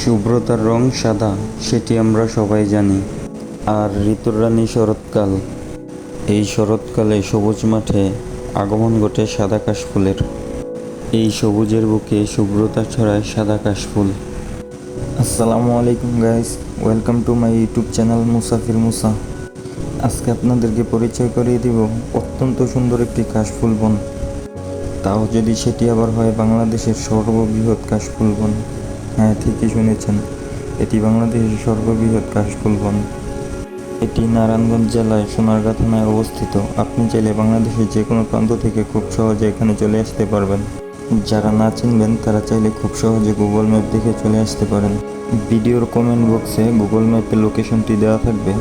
শুভ্রতার রং সাদা, সেটি আমরা সবাই জানি। আর ঋতুর রানী শরৎকাল। এই শরৎকালে সবুজ মাঠে আগমন ঘটে সাদা কাশফুলের। এই সবুজের বুকে শুভ্রতা ছড়ায় সাদা কাশফুল। আসসালামু আলাইকুম guys welcome to my YouTube channel Musafir Musa. আজকে আপনাদেরকে পরিচয় করিয়ে দিব অত্যন্ত সুন্দর একটি কাশফুল বন। তাও যদি সেটি আবার হয় বাংলাদেশের সর্ববৃহৎ কাশফুল বন। হ্যাঁ ঠিকই শুনেছেন। এটি বাংলাদেশের সর্ববৃহৎ কাশফুল বন। এটি নারায়ণগঞ্জ জেলায় সোনারগাঁ থানায় অবস্থিত। আপনি চাইলে বাংলাদেশের যে কোনো প্রান্ত থেকে খুব সহজে এখানে চলে আসতে পারবেন। যারা না চিনবেন, তারা চাইলে খুব সহজে গুগল ম্যাপ দেখে চলে আসতে পারেন। ভিডিওর কমেন্ট বক্সে গুগল ম্যাপের লোকেশনটি দেওয়া থাকবে।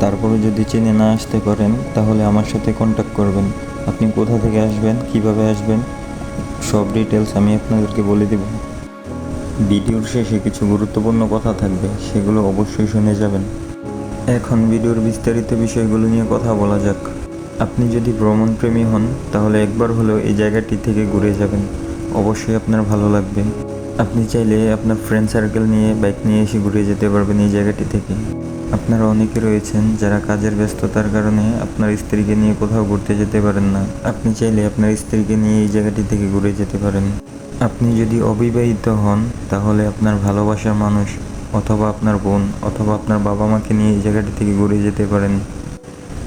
তারপরে যদি চিনে না আসতে পারেন, তাহলে আমার সাথে কন্ট্যাক্ট করবেন। আপনি কোথা থেকে আসবেন, কীভাবে আসবেন, সব ডিটেলস আমি আপনাদেরকে বলে দেব। ভিডিওর শেষে কিছু গুরুত্বপূর্ণ কথা থাকবে, সেগুলো অবশ্যই শুনে যাবেন। এখন ভিডিওর বিস্তারিত বিষয়গুলো নিয়ে কথা বলা যাক। আপনি যদি ভ্রমণপ্রেমী হন, তাহলে একবার হলেও এই জায়গাটি থেকে ঘুরে যাবেন। অবশ্যই আপনার ভালো লাগবে। আপনি চাইলে আপনার ফ্রেন্ড সার্কেল নিয়ে বাইক নিয়ে এসে ঘুরে যেতে পারবেন এই জায়গাটি থেকে। আপনারা অনেকে রয়েছেন যারা কাজের ব্যস্ততার কারণে আপনার স্ত্রীকে নিয়ে কোথাও ঘুরতে যেতে পারেন না। আপনি চাইলে আপনার স্ত্রীকে নিয়ে এই জায়গাটি থেকে ঘুরে যেতে পারেন। আপনি যদি অবিবাহিত হন, তাহলে আপনার ভালোবাসার মানুষ অথবা আপনার বোন অথবা আপনার বাবা মাকে নিয়ে এই জায়গাটি থেকে ঘুরে যেতে পারেন।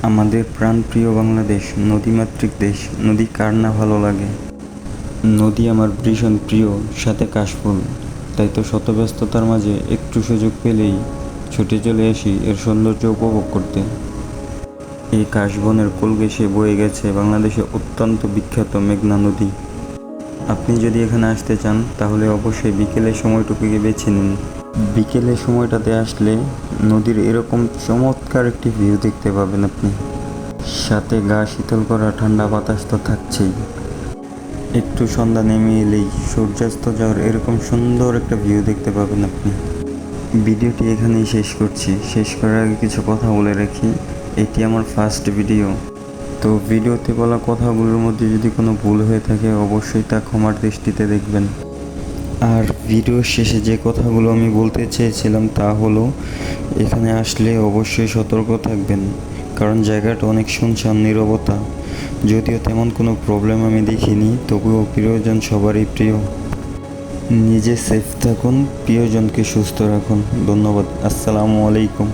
আমাদের প্রাণপ্রিয় বাংলাদেশ, নদীমাতৃক দেশ, নদী কার না ভালো লাগে? নদী আমার ভীষণ প্রিয়, সাথে কাশফুল। তাই তো শত ব্যস্ততার মাঝে একটু সুযোগ পেলেই ছুটে চলে আসি, এর সৌন্দর্য উপভোগ করতে। এই কাশবনের কোল ঘেঁষে বয়ে গেছে বাংলাদেশে অত্যন্ত বিখ্যাত মেঘনা নদী। আপনি যদি এখানে আসতে চান, তাহলে অবশ্যই বিকেলের সময়টুকুকে বেছে নিন। বিকেলের সময়টাতে আসলে নদীর এরকম চমৎকার একটি ভিউ দেখতে পাবেন আপনি। সাথে গা শীতল করা ঠান্ডা বাতাস তো থাকছেই। একটু সন্ধ্যা নেমে এলেই সূর্যাস্ত যাওয়ার এরকম সুন্দর একটা ভিউ দেখতে পাবেন আপনি। ভিডিওটি এখানেই শেষ করছি। শেষ করার আগে কিছু কথা বলে রাখি, এটি আমার ফার্স্ট ভিডিও তো ভিডিওতে বলা কথাগুলোর মধ্যে যদি কোনো ভুল হয়ে থাকে, অবশ্যই তা ক্ষমার দৃষ্টিতে দেখবেন। আর ভিডিওর শেষে যে কথাগুলো আমি বলতে চেয়েছিলাম তা হলো, এখানে আসলে অবশ্যই সতর্ক থাকবেন, কারণ জায়গাটা অনেক শুনশান নীরবতা। যদিও তেমন কোনো প্রবলেম আমি দেখিনি, তবুও প্রিয়জন সবারই প্রিয়। নিজে সেফ থাকুন প্রিয়জনকে সুস্থ রাখুন। ধন্যবাদ আসসালামু আলাইকুম।